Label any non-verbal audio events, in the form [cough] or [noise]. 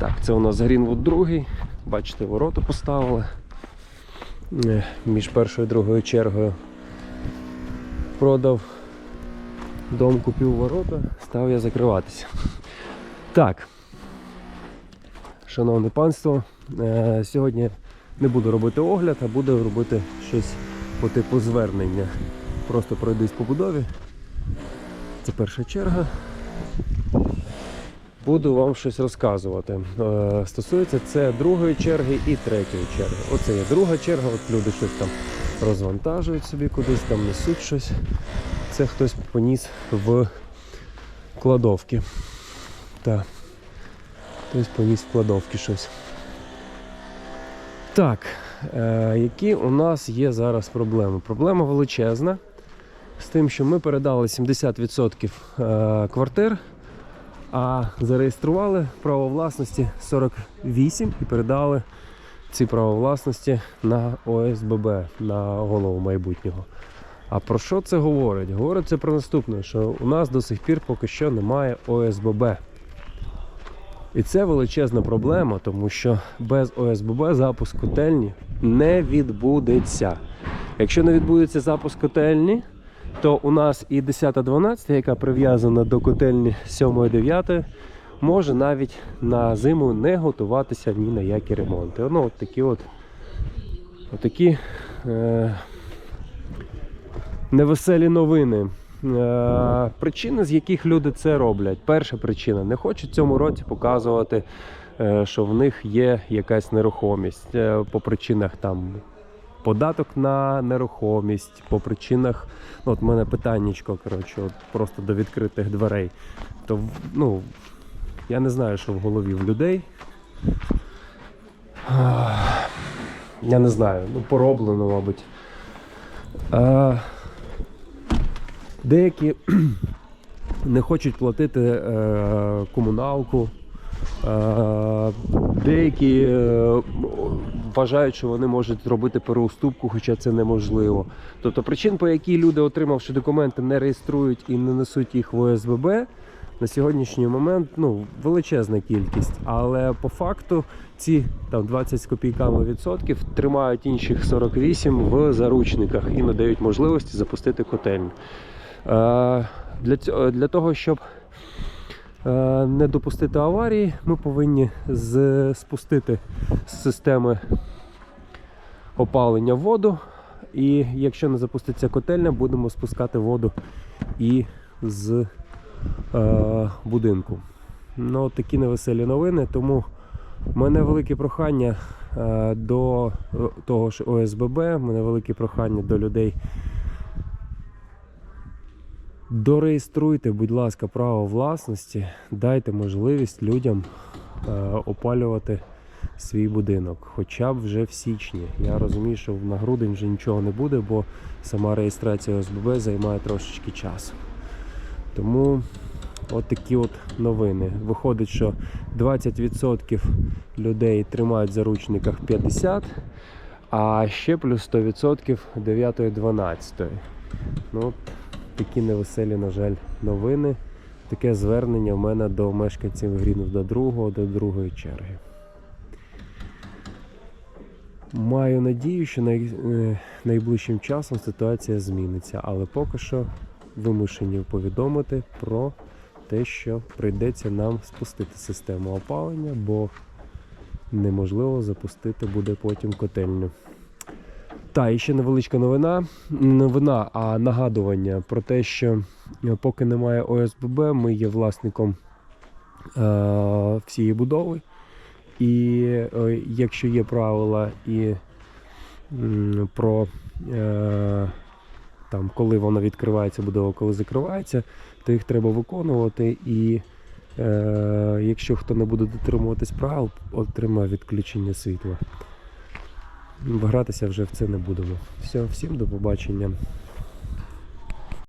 Так, це у нас Грінвуд другий. Бачите, ворота поставили. Е, Між першою і другою чергою продав дом, купив ворота, став я закриватися. Так. Шановне панство, е, сьогодні не буду робити огляд, а буду робити щось по типу звернення. Просто пройдусь по будові. Це перша черга. Буду вам щось розказувати. Е, Стосується це другої черги і третьої черги. Оце є друга черга, от люди щось там розвантажують собі кудись, там несуть щось. Це хтось поніс в кладовки. Так. Хтось поніс в кладовки щось. Так, е, які у нас є зараз проблеми? Проблема величезна з тим, що ми передали 70% е, квартир, а зареєстрували право власності 48 і передали ці право власності на ОСББ, на голову майбутнього. А про що це говорить? Говорить це про наступне, що у нас до сих пір поки що немає ОСББ. І це величезна проблема, тому що без ОСББ запуск котельні не відбудеться. Якщо не відбудеться запуск котельні, то у нас і 10-12, яка прив'язана до котельні 7-9, може навіть на зиму не готуватися ні на які ремонти. Ну, от такі от, такі, е, невеселі новини. Е, причини, з яких люди це роблять. Перша причина не хочуть цьому році показувати, е, що в них є якась нерухомість Е, по причинах там. Податок на нерухомість по причинах. Ну, от в мене питаннячко, коротше, от просто до відкритих дверей. То ну, я не знаю, що в голові в людей. Я не знаю, ну пороблено, мабуть. Деякі [clears throat] не хочуть платити е, комуналку. Деякі е, вважають, що вони можуть робити переуступку, хоча це неможливо. Тобто причин, по якій люди, отримавши документи, не реєструють і не несуть їх в ОСББ, на сьогоднішній момент ну, величезна кількість. Але по факту ці там 20 з копійками відсотків тримають інших 48 в заручниках і надають можливості запустити котельню. Е, для, для того, щоб не допустити аварії, ми повинні спустити з системи опалення воду. І якщо не запуститься котельня, будемо спускати воду і з е, будинку. Ну, такі невеселі новини. Тому в мене велике прохання е, до е, того ж ОСББ, в мене велике прохання до людей. Дореєструйте, будь ласка, право власності, дайте можливість людям е, опалювати свій будинок, хоча б вже в січні. Я розумію, що на грудень вже нічого не буде, бо сама реєстрація ОСББ займає трошечки часу. Тому от такі от новини. Виходить, що 20% людей тримають в заручниках 50, а ще плюс 100% 9-12. Ну, такі невеселі, на жаль, новини. Таке звернення в мене до мешканців Грінів до другого, до другої черги. Маю надію, що най, е, найближчим часом ситуація зміниться, але поки що вимушені повідомити про те, що прийдеться нам спустити систему опалення, бо неможливо запустити буде потім котельню. Та, і ще невеличка новина. Новина, а нагадування про те, що е, поки немає ОСББ, ми є власником е, всієї будови. І е, якщо є правила і м, про е, там, коли вона відкривається, будова, коли закривається, то їх треба виконувати. І е, якщо хто не буде дотримуватись правил, отримає відключення світла. Гратися вже в це не будемо. Все, всім до побачення.